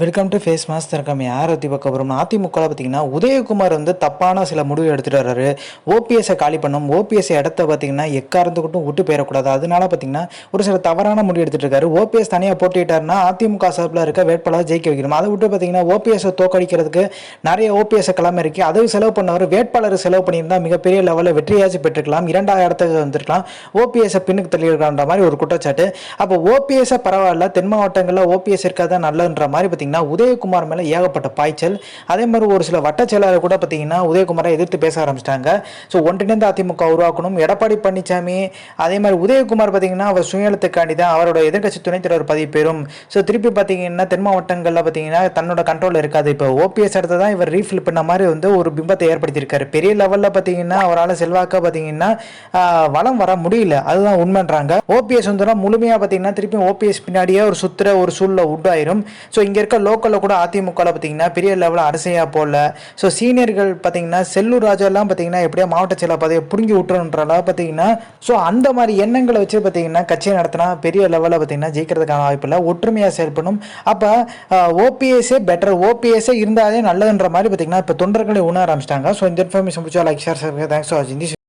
Welcome to face master இருக்காம யார் பற்றி பார்க்க போகிறோம் அதிமுகவில் பார்த்தீங்கன்னா உதயகுமார் வந்து தப்பான சில முடிவு எடுத்துகிட்டு வர்றாரு. ஓபிஎஸ்ஸை காலி பண்ணோம். ஓபிஎஸ் இடத்த பார்த்தீங்கன்னா எக்காரந்துக்கிட்டும் விட்டு போயிடக்கூடாது. அதனால பார்த்தீங்கன்னா ஒரு சில தவறான முடிவு எடுத்துகிட்டு இருக்காரு. ஓபிஎஸ் தனியாக போட்டிட்டாருன்னா அதிமுக சார்பில் இருக்க வேட்பாளர் ஜெயிக்க வைக்கணும். அதை விட்டு பார்த்தீங்கன்னா ஓபிஎஸ்ஸை தோக்கடிக்கிறதுக்கு நிறைய ஓபிஎஸ் கிளம்ப இருக்குது அதுக்கு செலவு பண்ணவர் வேட்பாளர் செலவு பண்ணியிருந்தால் மிகப்பெரிய லெவலில் வெற்றியாச்சும் பெற்றுக்கலாம் இரண்டாவது இடத்துக்கு வந்திருக்கலாம். ஓபிஎஸ்ஸை பின்னுக்கு தள்ளியிருக்கான்ற மாதிரி ஒரு குற்றச்சாட்டு. அப்போ ஓபிஎஸ்ஸை பரவாயில்ல. தென் மாவட்டங்களில் ஓபிஎஸ் இருக்காதான் நல்லன்ற மாதிரி பார்த்தீங்கன்னா உதயகுமார் மேலே ஏகப்பட்ட பாய்ச்சல். அதே மாதிரி ஒரு சில வட்ட செயலாளர் கூட பார்த்தீங்கன்னா உதயகுமாரை எதிர்த்து பேச ஆரம்பிச்சிட்டாங்க. ஸோ ஒன்றிணைந்த அதிமுக உருவாக்கணும் எடப்பாடி பழனிசாமி அதே மாதிரி உதயகுமார் பார்த்தீங்கன்னா அவர் சுயநலத்துக்காண்டி தான் அவரோட எதிர்க்கட்சி துணைத் தலைவர் பதவி பெறும். ஸோ திருப்பி பார்த்தீங்கன்னா தென் மாவட்டங்களில் பார்த்தீங்கன்னா தன்னோட கண்ட்ரோலில் இருக்காது. இப்போ ஓபிஎஸ் இடத்த தான் இவர் ரீஃபில் பண்ண மாதிரி வந்து ஒரு பிம்பத்தை ஏற்படுத்தியிருக்காரு. பெரிய லெவலில் பார்த்தீங்கன்னா அவரால் செல்வாக்காக பார்த்தீங்கன்னா வளம் வலம் வர முடியல. அதுதான் உண்மைன்றாங்க. ஓபிஎஸ் வந்து முழுமையாக பார்த்தீங்கன்னா திருப்பி ஓபிஎஸ் பின்னாடியே ஒரு சுத்துற ஒரு சூழ்நிலை உண்டாயிரும். ஸோ இங்கே இருக்க லோக்கலில் கூட அதிமுகவில் பார்த்தீங்கன்னா பெரிய லெவலில் அரசியாக போடல. ஸோ சீனியர்கள் பார்த்தீங்கன்னா செல்லூர் ராஜாலாம் பார்த்தீங்கன்னா எப்படியா மாவட்ட செயலர் பதவியை பிடுங்கி விட்டுறன்றலாம் பார்த்தீங்கன்னா ஸோ அந்த மாதிரி எண்ணங்களை வச்சு பார்த்தீங்கன்னா கட்சியை நடத்தினா பெரிய லெவலில் பார்த்தீங்கன்னா ஜெயிக்கிறதுக்கான வாய்ப்பு இல்லை. ஒற்றுமையாக செயல்படும் அப்போ ஓபிஎஸ்ஸே பெட்டர் ஓபிஎஸ்ஸே இருந்தாலே நல்லதுன்ற மாதிரி பார்த்தீங்கன்னா இப்போ தொண்டர்களை உணர ஆரம்பிச்சிட்டாங்க. ஸோ இந்த இன்ஃபர்மேஷன் பிடிச்சா லைக் ஷேர் தேங்க்ஸ் ஃபார் வாட்சிங்